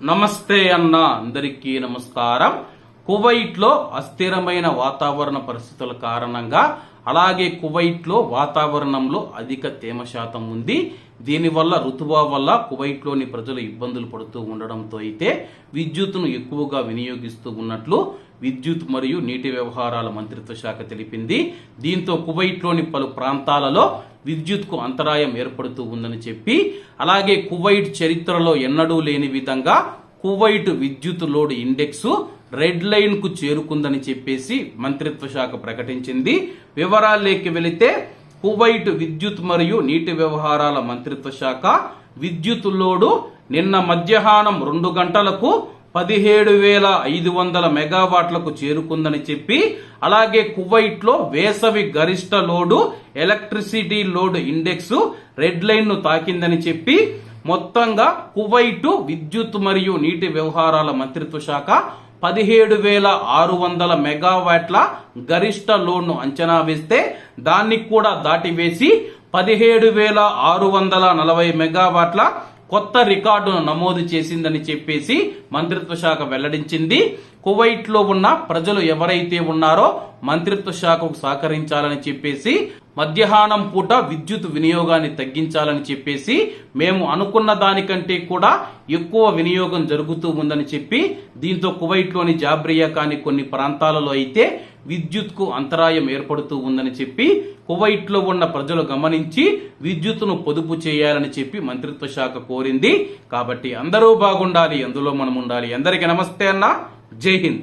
నమస్తే అన్న అందరికీ నమస్కారం. కువైట్లో అస్థిరమైన వాతావరణ పరిస్థితుల కారణంగా అలాగే కువైట్లో వాతావరణంలో అధిక తేమ శాతం ఉంది. దీనివల్ల రుతువా వల్ల కువైట్లోని ప్రజలు ఇబ్బందులు పడుతూ ఉండడంతో అయితే విద్యుత్తును ఎక్కువగా వినియోగిస్తూ ఉన్నట్లు విద్యుత్ మరియు నీటి వ్యవహారాల మంత్రిత్వ శాఖ తెలిపింది. దీంతో కువైట్లోని పలు ప్రాంతాలలో విద్యుత్కు అంతరాయం ఏర్పడుతూ ఉందని చెప్పి అలాగే కువైట్ చరిత్రలో ఎన్నడూ లేని విధంగా కువైట్ విద్యుత్ లోడ్ ఇండెక్స్ రెడ్ లైన్కు చేరుకుందని చెప్పేసి మంత్రిత్వ శాఖ ప్రకటించింది. వివరాల్లోకి వెళితే కువైట్ విద్యుత్ మరియు నీటి వ్యవహారాల మంత్రిత్వ శాఖ విద్యుత్ లోడు నిన్న మధ్యాహ్నం రెండు గంటలకు పదిహేడు వేల ఐదు వందల మెగావాట్లకు చేరుకుందని చెప్పి అలాగే కువైట్లో వేసవి గరిష్ట load electricity load index red లైన్ను తాకిందని చెప్పి మొత్తంగా కువైట్ విద్యుత్ మరియు నీటి వ్యవహారాల మంత్రిత్వ శాఖ పదిహేడు వేల ఆరు వందల మెగావాట్ల గరిష్ట లోడ్ను అంచనా వేస్తే దాన్ని కూడా దాటివేసి పదిహేడు వేల ఆరు వందల నలభై మెగావాట్ల కొత్త రికార్డును నమోదు చేసిందని చెప్పేసి మంత్రిత్వ శాఖ వెల్లడించింది. కువైట్లో ఉన్న ప్రజలు ఎవరైతే ఉన్నారో మంత్రిత్వ శాఖకు సహకరించాలని చెప్పేసి మధ్యాహ్నం పూట విద్యుత్ వినియోగాన్ని తగ్గించాలని చెప్పేసి మేము అనుకున్న దానికంటే కూడా ఎక్కువ వినియోగం జరుగుతూ ఉందని చెప్పి దీంతో కువైట్లోని జాబ్రియా కాని కొన్ని ప్రాంతాలలో అయితే విద్యుత్కు అంతరాయం ఏర్పడుతూ ఉందని చెప్పి కువైట్లో ఉన్న ప్రజలు గమనించి విద్యుత్తును పొదుపు చేయాలని చెప్పి మంత్రిత్వ శాఖ కోరింది. కాబట్టి అందరూ బాగుండాలి అందులో మనం ఉండాలి అందరికీ నమస్తే అన్న. జై హింద్.